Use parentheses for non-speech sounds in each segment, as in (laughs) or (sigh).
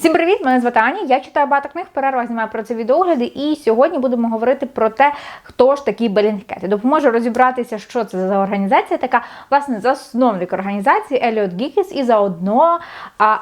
Всім привіт! Мене звати Аня. Я читаю багато книг, в перервах знімаю про це відеогляди. І сьогодні будемо говорити про те, хто ж такі Белінгкети. Допоможу розібратися, що це за організація, така власне засновник організації Еліот Гікіс і заодно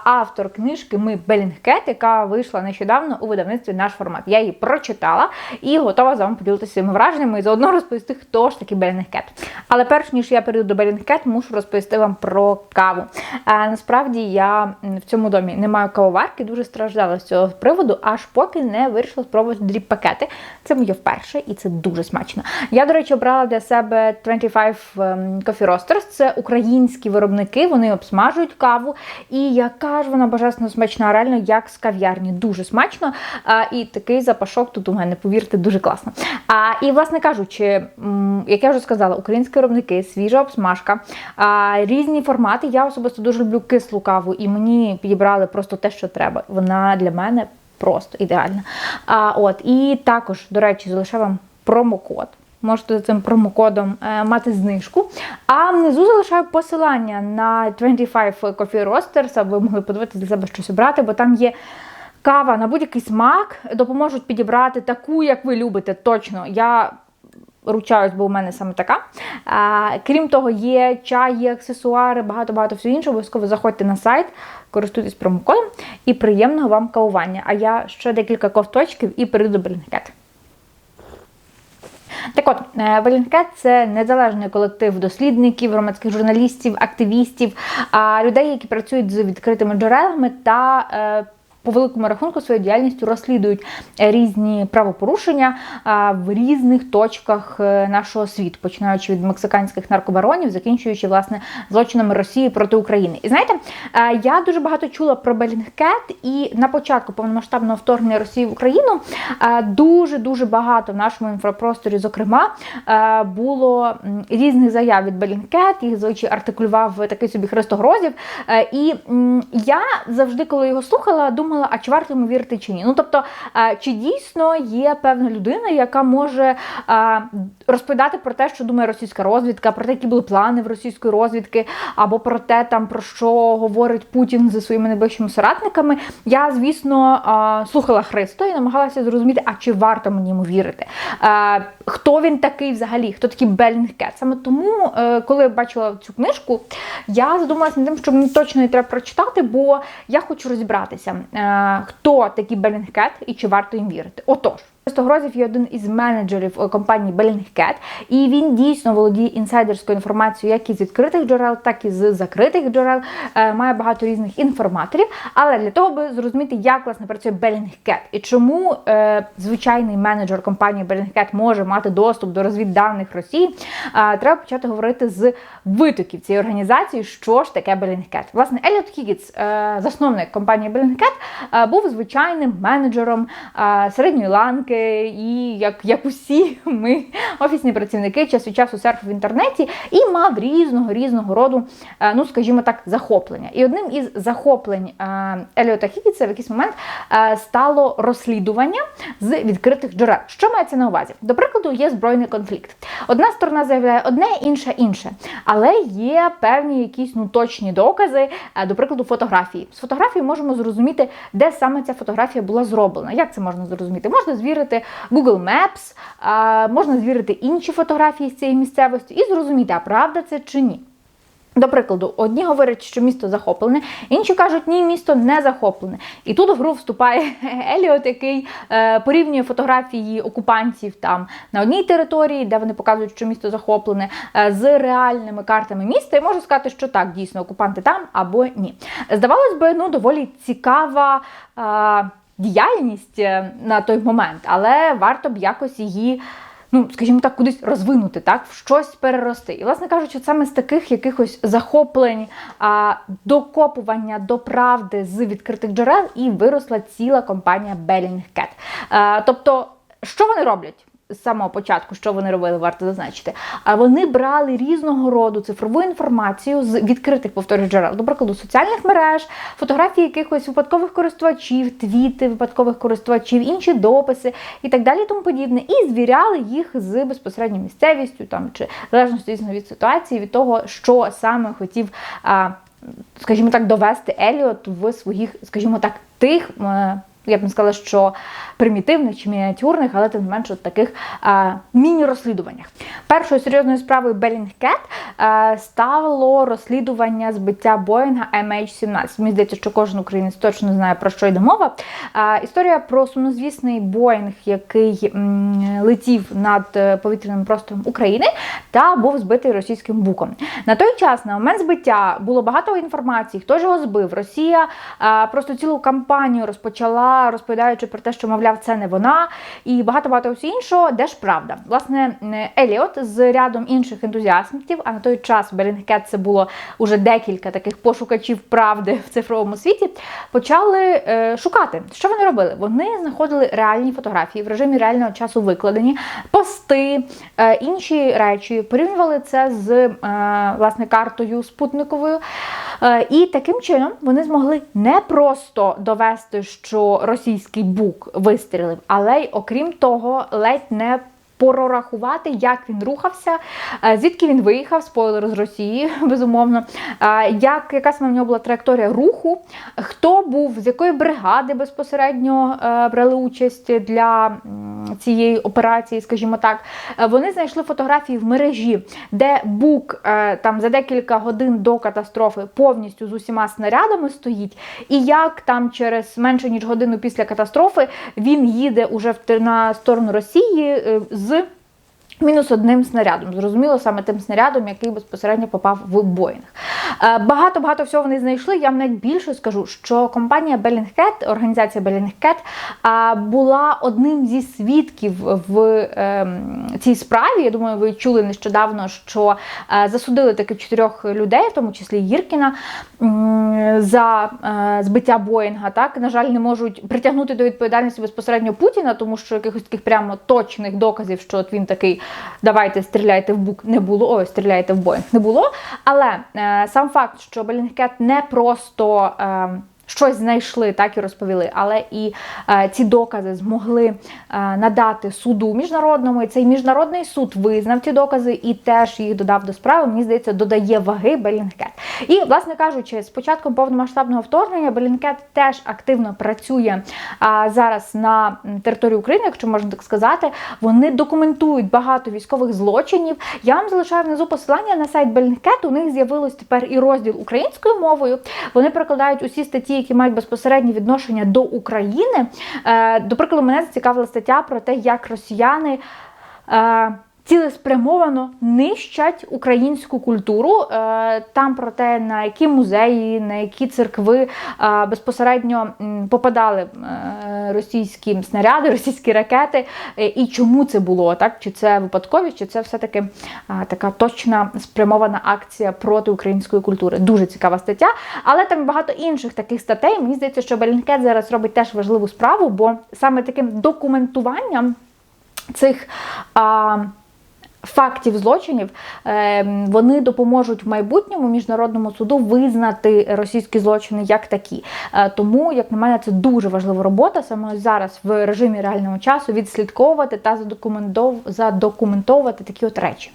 автор книжки Ми Белінгкет, яка вийшла нещодавно у видавництві наш формат. Я її прочитала і готова з вами поділитися своїми враженнями і заодно розповісти, хто ж такий Белінгкет. Але перш ніж я перейду до Белінгкет, мушу розповісти вам про каву. А, насправді я в цьому домі не маю кавоварки дуже страждала з цього приводу, аж поки не вирішила спробувати дріб-пакети. Це моє вперше, і це дуже смачно. Я, до речі, обрала для себе 25 ем, Coffee Roasters. Це українські виробники, вони обсмажують каву. І яка ж вона божественно смачна, реально як з кав'ярні. Дуже смачно. А, І такий запашок тут у мене, повірте, дуже класно. А, І, власне кажучи, як я вже сказала, українські виробники, свіжа обсмажка, а, різні формати. Я особисто дуже люблю кислу каву, і мені підібрали просто те, що треба вона для мене просто ідеальна. А, от, І також, до речі, залишаю вам промокод. Можете за цим промокодом е, мати знижку. А внизу залишаю посилання на 25 Coffee Roasters, аби ви могли подивитися для себе щось обрати, бо там є. Кава на будь-який смак допоможуть підібрати таку, як ви любите. Точно. Я ручаюсь, бо у мене саме така. А, Крім того, є чай, є аксесуари, багато-багато всього іншого. Обов'язково заходьте на сайт, користуйтесь промокодом і приємного вам кавування. А я ще декілька ковточків і перейду до Белінкет. Так от, Белінкет це незалежний колектив дослідників, громадських журналістів, активістів, людей, які працюють з відкритими джерелами та е, по великому рахунку своєю діяльністю розслідують різні правопорушення в різних точках е, нашого світу, починаючи від мексиканських наркобаронів, закінчуючи власне злочинами Росії проти України. І знаєте, е, я дуже багато чула про Белінгкет, і на початку повномасштабного вторгнення Росії в Україну дуже дуже багато в нашому інфопросторі, зокрема, е, було різних заяв від Белінгкет, їх звичай артикулював такий собі Христогрозів. І я завжди, коли його слухала, думала думала, а чи варто йому вірити чи ні. Ну тобто, чи дійсно є певна людина, яка може розповідати про те, що думає російська розвідка, про те, які були плани в російської розвідки, або про те, там про що говорить Путін зі своїми найближчими соратниками. Я, звісно, слухала Христо і намагалася зрозуміти, а чи варто мені йому вірити. Хто він такий взагалі? Хто такий Белінгкет? Саме тому, е, коли я бачила цю книжку, я задумалася над тим, що мені точно її треба прочитати, бо я хочу розібратися. Е, хто такий Белінгкет і чи варто їм вірити. Отож. Грозів є один із менеджерів е, компанії Bellingcat, і він дійсно володіє інсайдерською інформацією як із відкритих джерел, так і з закритих джерел. Е, має багато різних інформаторів. Але для того, аби зрозуміти, як власне працює Bellingcat і чому е, звичайний менеджер компанії Bellingcat може мати доступ до розвідданих Росії, е, треба почати говорити з витоків цієї організації, що ж таке Bellingcat. Власне, Еліот Хігітс, е, засновник компанії Bellingcat, е, був звичайним менеджером е, середньої ланки і як як усі (laughs) ми, офісні працівники, час від часу серфив в інтернеті і мав різного різного роду, е, ну скажімо так, захоплення. І одним із захоплень е, Еліота Хіггітса в якийсь момент е, стало розслідування з відкритих джерел. Що мається на увазі? До прикладу, є збройний конфлікт. Одна сторона заявляє одне, інша інше. Але є певні якісь ну точні докази, до прикладу, фотографії. З фотографії можемо зрозуміти, де саме ця фотографія була зроблена. Як це можна зрозуміти? Можна звірити Google Maps, можна звірити інші фотографії з цієї місцевості і зрозуміти, а правда це чи ні. До прикладу, одні говорять, що місто захоплене, інші кажуть, ні, місто не захоплене. І тут в гру вступає (laughs) Еліот, який е, порівнює фотографії окупантів там на одній території, де вони показують, що місто захоплене, е, з реальними картами міста, і може сказати, що так, дійсно, окупанти там або ні. Здавалось би, ну доволі цікава. Е, діяльність е, на той момент, але варто б якось її. Ну, скажімо так, кудись розвинути, так, в щось перерости. І, власне кажучи, саме з таких якихось захоплень, а, докопування до правди з відкритих джерел і виросла ціла компанія Bellingcat. А, Тобто, що вони роблять? З самого початку, що вони робили, варто зазначити. А вони брали різного роду цифрову інформацію з відкритих повторюю, джерел, до соціальних мереж, фотографії якихось випадкових користувачів, твіти випадкових користувачів, інші дописи і так далі, тому подібне, і звіряли їх з безпосередньо місцевістю, там чи залежності від ситуації, від того, що саме хотів. Скажімо так, довести Еліот в своїх, скажімо так, тих. Я б не сказала, що примітивних чи мініатюрних, але тим не менше таких міні-розслідуваннях. Першою серйозною справою а, стало розслідування збиття Боїнга MH17. Мені здається, що кожен українець точно знає про що йде мова. Історія про сумнозвісний Боїнг, який летів над е, повітряним простором України та був збитий російським буком. На той час, на момент збиття, було багато інформації, хто ж його збив. Росія просто цілу кампанію розпочала, розповідаючи про те, що, мовляв, це не вона, і багато-багато всього іншого, де ж правда. Власне, Еліот з рядом інших ентузіастів, а на той час Белінгкет це було уже декілька таких пошукачів правди в цифровому світі, почали е, шукати. Що вони робили? Вони знаходили реальні фотографії в режимі реального часу викладені, пости, е, інші речі, порівнювали це з е, власне картою спутниковою. Е, і таким чином вони змогли не просто довести, що російський бук вистрілив, але й окрім того, ледь не прорахувати, як він рухався, е, звідки він виїхав, спойлер з Росії, (laughs) безумовно, е, як яка саме в нього була траєкторія руху, хто був, з якої бригади безпосередньо е, брали участь для цієї операції, скажімо так. Вони знайшли фотографії в мережі, де бук там за декілька годин до катастрофи повністю з усіма снарядами стоїть, і як там через менше ніж годину після катастрофи він їде уже на сторону Росії е, з Мінус одним снарядом. Зрозуміло, саме тим снарядом, який безпосередньо попав в Боїнг. Е, Багато-багато всього вони знайшли. Я вам навіть більше скажу, що компанія Bellingcat, організація Bellingcat, а, була одним зі свідків в ем, цій справі. Я думаю, ви чули нещодавно, що е, засудили таких чотирьох людей, в тому числі Їркіна, м, за е, збиття Боїнга. Так, на жаль, не можуть притягнути до відповідальності безпосередньо Путіна, тому що якихось таких прямо точних доказів, що от він такий давайте стріляйте в бук не було. Ой, стріляйте в Боїнг не було. Але е, сам факт, що Белінгкет не просто. Е, Щось знайшли, так і розповіли, але і е, ці докази змогли е, надати суду міжнародному. І цей міжнародний суд визнав ці докази і теж їх додав до справи. Мені здається, додає ваги Белінгкет. І, власне кажучи, з початком повномасштабного вторгнення Белінкет теж активно працює а, зараз на території України, якщо можна так сказати. Вони документують багато військових злочинів. Я вам залишаю внизу посилання на сайт Белінкет. У них з'явилось тепер і розділ українською мовою. Вони перекладають усі статті, які мають безпосереднє відношення до України. Е, до прикладу, мене зацікавила стаття про те, як росіяни. Цілеспрямовано нищать українську культуру. Е, Там про те, на які музеї, на які церкви е, безпосередньо попадали е, російські снаряди, (laughs) російські ракети, і чому це було, так? Чи це випадковість, чи це все-таки така точна спрямована акція проти української культури. Дуже цікава стаття. Але там багато інших таких статей. Мені здається, що Белінкет зараз робить теж важливу справу, бо саме таким документуванням цих. Фактів злочинів е, вони допоможуть в майбутньому міжнародному суду визнати російські злочини як такі. Е, Тому, як на мене, це дуже важлива робота саме зараз в режимі реального часу відслідковувати та задокументов- задокументовувати такі от речі.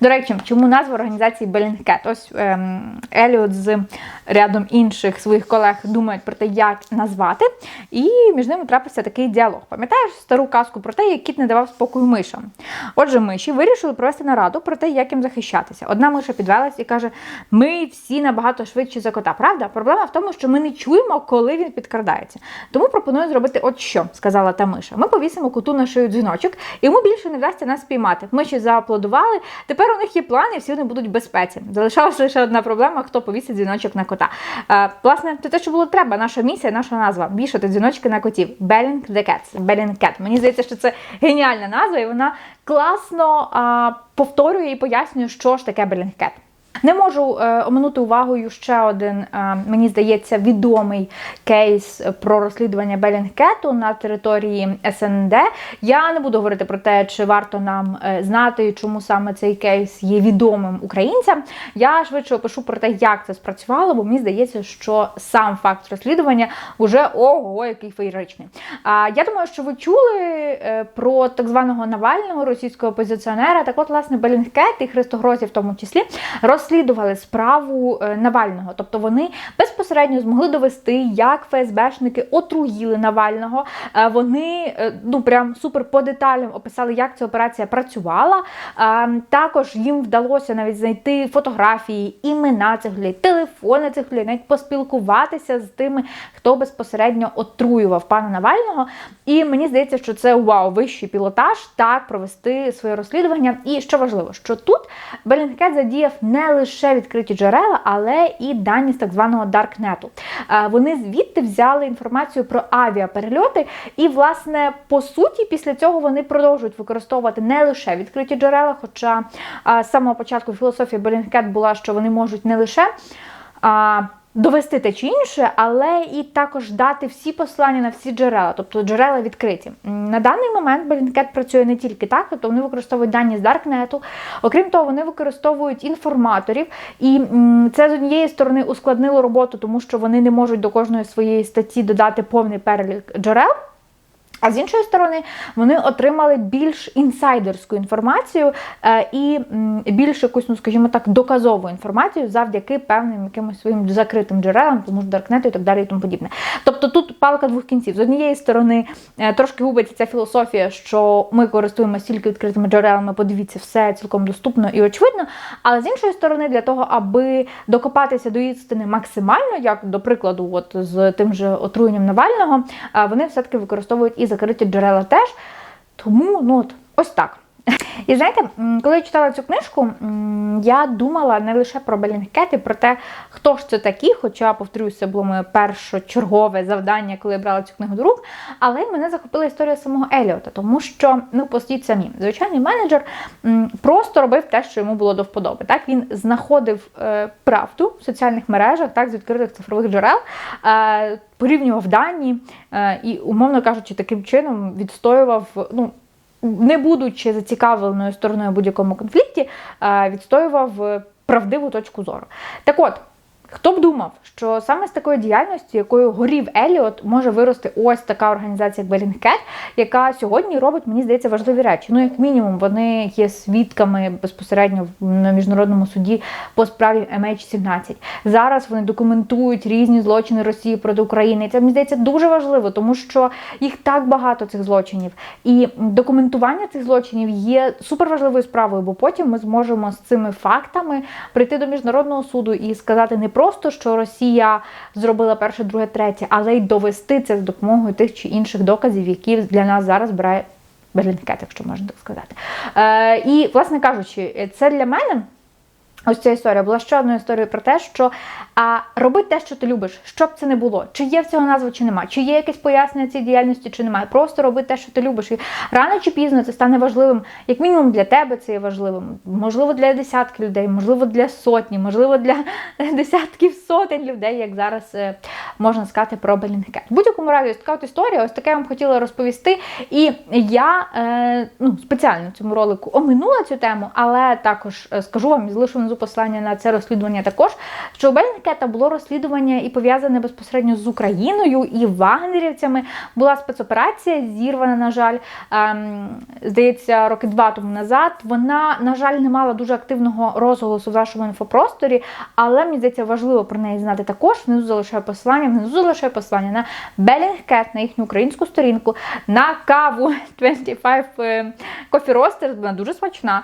До речі, чому назва організації Bellingcat? Ось ем, Еліот з рядом інших своїх колег думають про те, як назвати, і між ними трапився такий діалог. Пам'ятаєш стару казку про те, як кіт не давав спокою мишам? Отже, миші вирішили провести нараду про те, як їм захищатися. Одна миша підвелась і каже: Ми всі набагато швидші за кота. Правда? Проблема в тому, що ми не чуємо, коли він підкрадається. Тому пропоную зробити от що, сказала та миша. Ми повісимо коту на шию дзвіночок, і йому більше не вдасться нас спіймати. Миші зааплодували. Тепер у них є плани, всі вони будуть в безпеці. Залишалася лише одна проблема: хто повісить дзвіночок на кота. Е, власне, це те, що було треба. Наша місія, наша назва вішати дзвіночки на котів. Белінг the Cats. Белінг Cat. Мені здається, що це геніальна назва, і вона класно а, повторює і пояснює, що ж таке Белінг Cat. Не можу е, оминути увагою ще один, е, мені здається, відомий кейс про розслідування Белінгкету на території СНД. Я не буду говорити про те, чи варто нам е, знати, чому саме цей кейс є відомим українцям. Я швидше опишу про те, як це спрацювало, бо мені здається, що сам факт розслідування вже ого, який феєричний. А я думаю, що ви чули про так званого Навального російського опозиціонера. Так от, власне, Белінгкет і Христогрозі в тому числі роз розслідували справу е, Навального. Тобто вони безпосередньо змогли довести, як ФСБшники отруїли Навального. Е, Вони е, ну прям супер по деталям описали, як ця операція працювала. Також їм вдалося навіть знайти фотографії, імена цих людей, телефони цих людей, навіть поспілкуватися з тими, хто безпосередньо отруював пана Навального. І мені здається, що це вау, вищий пілотаж, так провести своє розслідування. І що важливо, що тут Белінгкет задіяв не лише відкриті джерела, але і дані з так званого Даркнету. Е, Вони звідти взяли інформацію про авіаперельоти, і, власне, по суті, після цього вони продовжують використовувати не лише відкриті джерела, хоча е, з самого початку філософія Белінгкет була, що вони можуть не лише. Довести те чи інше, але і також дати всі послання на всі джерела, тобто джерела відкриті. На даний момент Bellingcat працює не тільки так, тобто вони використовують дані з Даркнету. Окрім того, вони використовують інформаторів, і це з однієї сторони ускладнило роботу, тому що вони не можуть до кожної своєї статті додати повний перелік джерел. А з іншої сторони, вони отримали більш інсайдерську інформацію е, і більш якусь, ну скажімо так, доказову інформацію завдяки певним якимось своїм закритим джерелам, тому ж Даркнету і так далі і тому подібне. Тобто тут палка двох кінців. З однієї сторони, е, трошки губиться ця філософія, що ми користуємося тільки відкритими джерелами, подивіться, все цілком доступно і очевидно. Але з іншої сторони, для того, аби докопатися до істини максимально, як до прикладу, от з тим же отруєнням Навального, е, вони все-таки використовують і закриті джерела теж. Тому ну от ось так. (laughs) І знаєте, коли я читала цю книжку, я думала не лише про Белінгкети, про те, хто ж це такі, хоча, повторюсь, це було моє першочергове завдання, коли я брала цю книгу до рук. Але мене захопила історія самого Еліота, тому що, ну, постіть самі, звичайний менеджер просто робив те, що йому було до вподоби. Так він знаходив е, правду в соціальних мережах, так, з відкритих цифрових джерел. Е, Порівнював дані е, і, умовно кажучи, таким чином відстоював ну, не будучи зацікавленою стороною в будь-якому конфлікті, е, відстоював е, правдиву точку зору. Так от. Хто б думав, що саме з такої діяльності, якою горів Еліот, може вирости ось така організація, як Bellingcat, яка сьогодні робить, мені здається, важливі речі. Ну, як мінімум, вони є свідками безпосередньо на міжнародному суді по справі MH17. Зараз вони документують різні злочини Росії проти України. Це мені здається дуже важливо, тому що їх так багато цих злочинів. І документування цих злочинів є суперважливою справою, бо потім ми зможемо з цими фактами прийти до міжнародного суду і сказати не просто, що Росія зробила перше, друге, третє, але й довести це з допомогою тих чи інших доказів, які для нас зараз брає Берлінкет, якщо можна так сказати. Е, і, власне кажучи, це для мене. Ось ця історія була ще одною історією про те, що а, роби те, що ти любиш, що б це не було. Чи є в цього назва, чи немає, чи є якесь пояснення цій діяльності, чи немає. Просто роби те, що ти любиш. І рано чи пізно це стане важливим, як мінімум для тебе це є важливим. Можливо, для десятків людей, можливо, для сотні, можливо, для (laughs) десятків сотень людей, як зараз е, можна сказати про Белінгкет. В будь-якому разі, ось така от історія, ось таке я вам хотіла розповісти. І я е, ну, спеціально в цьому ролику оминула цю тему, але також е, скажу вам і залишу внизу послання на це розслідування також, що у Белінгкета було розслідування і пов'язане безпосередньо з Україною і вагнерівцями. Була спецоперація, зірвана, на жаль, ем, здається, роки два тому назад. Вона, на жаль, не мала дуже активного розголосу в вашому інфопросторі, але мені здається, важливо про неї знати також. Внизу залишаю посилання, внизу залишаю посилання на Bellingcat, на їхню українську сторінку, на каву 25 е, Coffee Roasters, вона дуже смачна.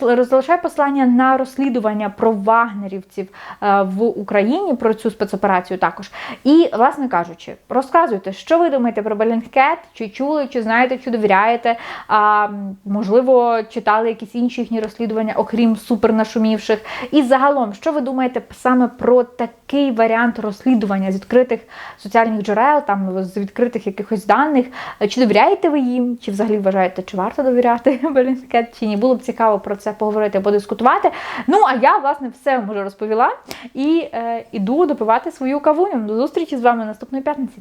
Залишаю посилання на розслідування про вагнерівців е, в Україні, про цю спецоперацію також. І, власне кажучи, розказуйте, що ви думаєте про Bellingcat, чи чули, чи знаєте, чи довіряєте. А, можливо, читали якісь інші їхні розслідування, окрім супернашумівших. І загалом, що ви думаєте саме про такий варіант розслідування з відкритих соціальних джерел, там з відкритих якихось даних? Чи довіряєте ви їм, чи взагалі вважаєте, чи варто довіряти (laughs) Bellingcat, чи ні? Було б цікаво про це поговорити, подискутувати. Ну а я, власне, все вам вже розповіла і е, іду допивати свою кавуню. До зустрічі з вами наступної п'ятниці.